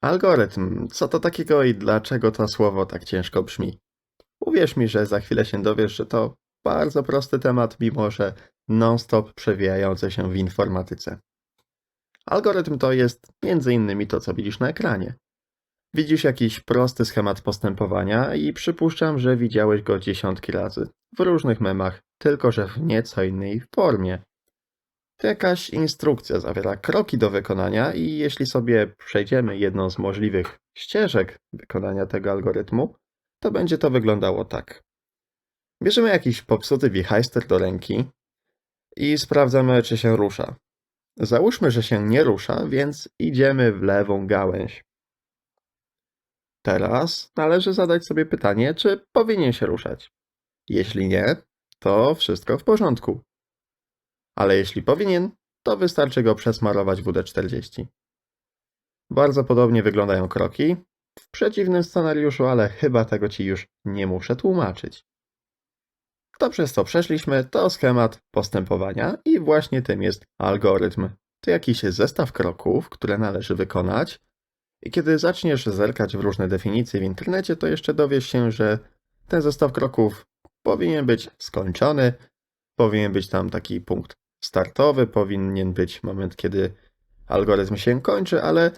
Algorytm. Co to takiego i dlaczego to słowo tak ciężko brzmi? Uwierz mi, że za chwilę się dowiesz, że to bardzo prosty temat, mimo że non-stop przewijający się w informatyce. Algorytm to jest innymi to, co widzisz na ekranie. Widzisz jakiś prosty schemat postępowania i przypuszczam, że widziałeś go dziesiątki razy w różnych memach, tylko że w nieco innej formie. To jakaś instrukcja zawiera kroki do wykonania i jeśli sobie przejdziemy jedną z możliwych ścieżek wykonania tego algorytmu, to będzie to wyglądało tak. Bierzemy jakiś popsuty wichajster do ręki i sprawdzamy, czy się rusza. Załóżmy, że się nie rusza, więc idziemy w lewą gałęź. Teraz należy zadać sobie pytanie, czy powinien się ruszać. Jeśli nie, to wszystko w porządku. Ale jeśli powinien, to wystarczy go przesmarować WD-40. Bardzo podobnie wyglądają kroki. W przeciwnym scenariuszu, ale chyba tego ci już nie muszę tłumaczyć. To przez co przeszliśmy, to schemat postępowania i właśnie tym jest algorytm. To jakiś zestaw kroków, które należy wykonać. I kiedy zaczniesz zerkać w różne definicje w internecie, to jeszcze dowiesz się, że ten zestaw kroków powinien być skończony, powinien być tam taki punkt startowy, powinien być moment, kiedy algorytm się kończy, ale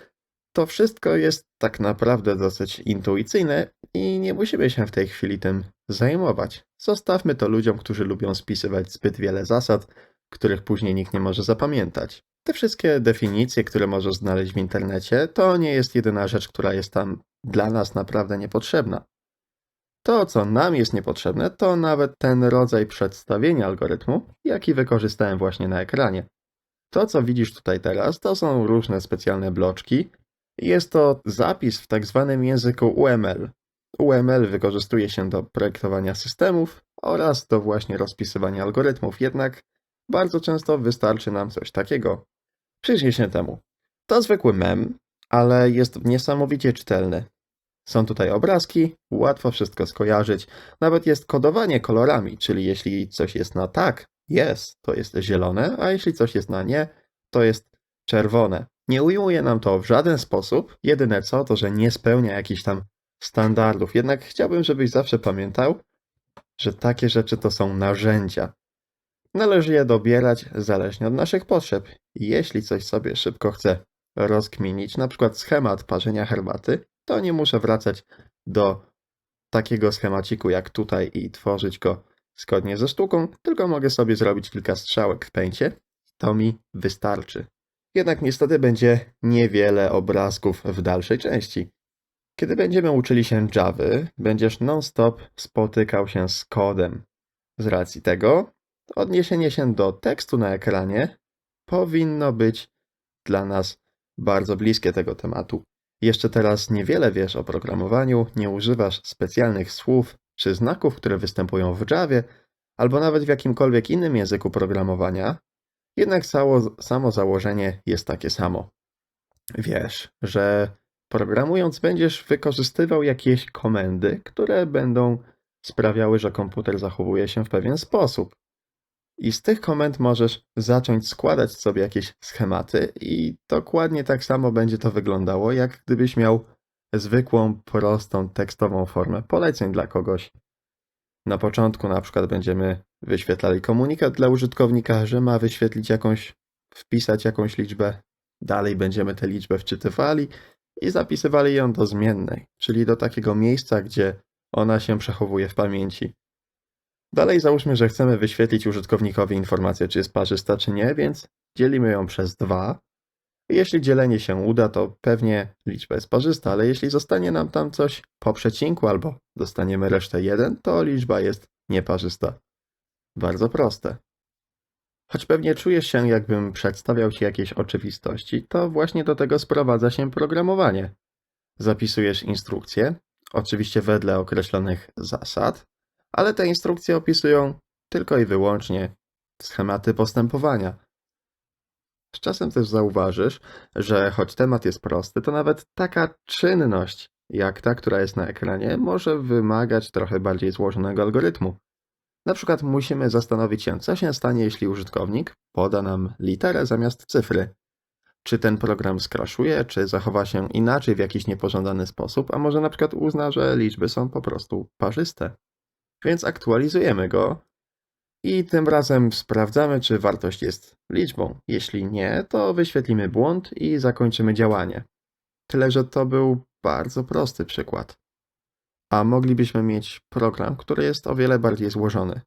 to wszystko jest tak naprawdę dosyć intuicyjne i nie musimy się w tej chwili tym zajmować. Zostawmy to ludziom, którzy lubią spisywać zbyt wiele zasad, których później nikt nie może zapamiętać. Te wszystkie definicje, które możesz znaleźć w internecie, to nie jest jedyna rzecz, która jest tam dla nas naprawdę niepotrzebna. To, co nam jest niepotrzebne, to nawet ten rodzaj przedstawienia algorytmu, jaki wykorzystałem właśnie na ekranie. To, co widzisz tutaj teraz, to są różne specjalne bloczki. Jest to zapis w tak zwanym języku UML. UML wykorzystuje się do projektowania systemów oraz do właśnie rozpisywania algorytmów, jednak bardzo często wystarczy nam coś takiego. Przyjrzyj się temu. To zwykły mem, ale jest niesamowicie czytelny. Są tutaj obrazki, łatwo wszystko skojarzyć. Nawet jest kodowanie kolorami, czyli jeśli coś jest na tak, jest, to jest zielone, a jeśli coś jest na nie, to jest czerwone. Nie ujmuje nam to w żaden sposób. Jedyne co, to że nie spełnia jakichś tam standardów. Jednak chciałbym, żebyś zawsze pamiętał, że takie rzeczy to są narzędzia. Należy je dobierać zależnie od naszych potrzeb. Jeśli coś sobie szybko chcę rozkminić, na przykład schemat parzenia herbaty, to nie muszę wracać do takiego schemaciku jak tutaj i tworzyć go zgodnie ze sztuką, tylko mogę sobie zrobić kilka strzałek w pęcie. To mi wystarczy. Jednak niestety będzie niewiele obrazków w dalszej części. Kiedy będziemy uczyli się Java, będziesz non-stop spotykał się z kodem. Z racji tego, odniesienie się do tekstu na ekranie powinno być dla nas bardzo bliskie tego tematu. Jeszcze teraz niewiele wiesz o programowaniu, nie używasz specjalnych słów czy znaków, które występują w Javie, albo nawet w jakimkolwiek innym języku programowania, jednak cało, samo założenie jest takie samo. Wiesz, że programując będziesz wykorzystywał jakieś komendy, które będą sprawiały, że komputer zachowuje się w pewien sposób. I z tych komend możesz zacząć składać sobie jakieś schematy, i dokładnie tak samo będzie to wyglądało, jak gdybyś miał zwykłą, prostą tekstową formę poleceń dla kogoś. Na początku na przykład będziemy wyświetlali komunikat dla użytkownika, że ma wyświetlić jakąś, wpisać jakąś liczbę. Dalej będziemy tę liczbę wczytywali i zapisywali ją do zmiennej, czyli do takiego miejsca, gdzie ona się przechowuje w pamięci. Dalej załóżmy, że chcemy wyświetlić użytkownikowi informację, czy jest parzysta, czy nie, więc dzielimy ją przez 2. Jeśli dzielenie się uda, to pewnie liczba jest parzysta, ale jeśli zostanie nam tam coś po przecinku albo dostaniemy resztę 1, to liczba jest nieparzysta. Bardzo proste. Choć pewnie czujesz się, jakbym przedstawiał Ci jakieś oczywistości, to właśnie do tego sprowadza się programowanie. Zapisujesz instrukcje, oczywiście wedle określonych zasad, ale te instrukcje opisują tylko i wyłącznie schematy postępowania. Z czasem też zauważysz, że choć temat jest prosty, to nawet taka czynność, jak ta, która jest na ekranie, może wymagać trochę bardziej złożonego algorytmu. Na przykład musimy zastanowić się, co się stanie, jeśli użytkownik poda nam literę zamiast cyfry. czy ten program skraszuje, czy zachowa się inaczej w jakiś niepożądany sposób, a może na przykład uzna, że liczby są po prostu parzyste. Więc aktualizujemy go i tym razem sprawdzamy, czy wartość jest liczbą. Jeśli nie, to wyświetlimy błąd i zakończymy działanie. Tyle, że to był bardzo prosty przykład. A moglibyśmy mieć program, który jest o wiele bardziej złożony.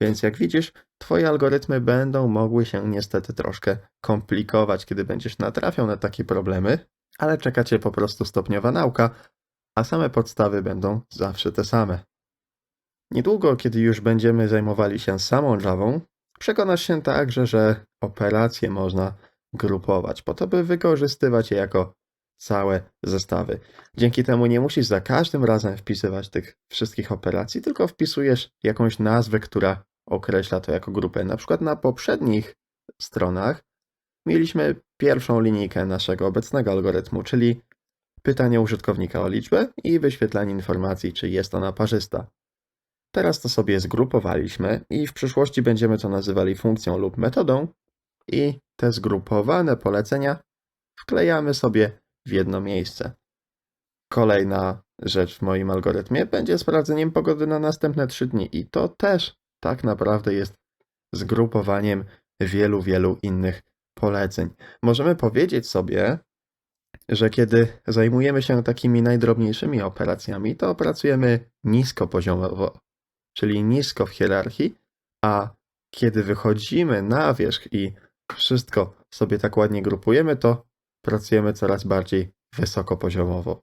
Więc jak widzisz, Twoje algorytmy będą mogły się niestety troszkę komplikować, kiedy będziesz natrafiał na takie problemy, ale czeka Cię po prostu stopniowa nauka, a same podstawy będą zawsze te same. Niedługo, kiedy już będziemy zajmowali się samą Javą, przekonasz się także, że operacje można grupować, po to, by wykorzystywać je jako całe zestawy. Dzięki temu nie musisz za każdym razem wpisywać tych wszystkich operacji, tylko wpisujesz jakąś nazwę, która określa to jako grupę. Na przykład na poprzednich stronach mieliśmy pierwszą linijkę naszego obecnego algorytmu, czyli pytanie użytkownika o liczbę i wyświetlanie informacji, czy jest ona parzysta. Teraz to sobie zgrupowaliśmy i w przyszłości będziemy to nazywali funkcją lub metodą i te zgrupowane polecenia wklejamy sobie w jedno miejsce. Kolejna rzecz w moim algorytmie będzie sprawdzeniem pogody na następne 3 dni i to też tak naprawdę jest zgrupowaniem wielu, wielu innych poleceń. Możemy powiedzieć sobie, że kiedy zajmujemy się takimi najdrobniejszymi operacjami, to pracujemy niskopoziomowo, czyli nisko w hierarchii, a kiedy wychodzimy na wierzch i wszystko sobie tak ładnie grupujemy, to pracujemy coraz bardziej wysokopoziomowo.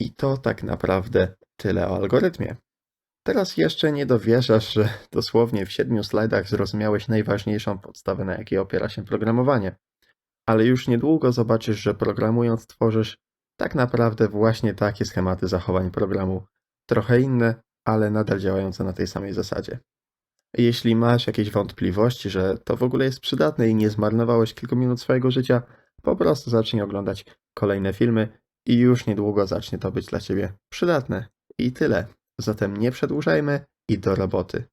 I to tak naprawdę tyle o algorytmie. Teraz jeszcze nie dowierzasz, że dosłownie w siedmiu slajdach zrozumiałeś najważniejszą podstawę, na jakiej opiera się programowanie. Ale już niedługo zobaczysz, że programując tworzysz tak naprawdę właśnie takie schematy zachowań programu. Trochę inne, ale nadal działające na tej samej zasadzie. Jeśli masz jakieś wątpliwości, że to w ogóle jest przydatne i nie zmarnowałeś kilku minut swojego życia, po prostu zacznij oglądać kolejne filmy i już niedługo zacznie to być dla Ciebie przydatne. I tyle. Zatem nie przedłużajmy i do roboty.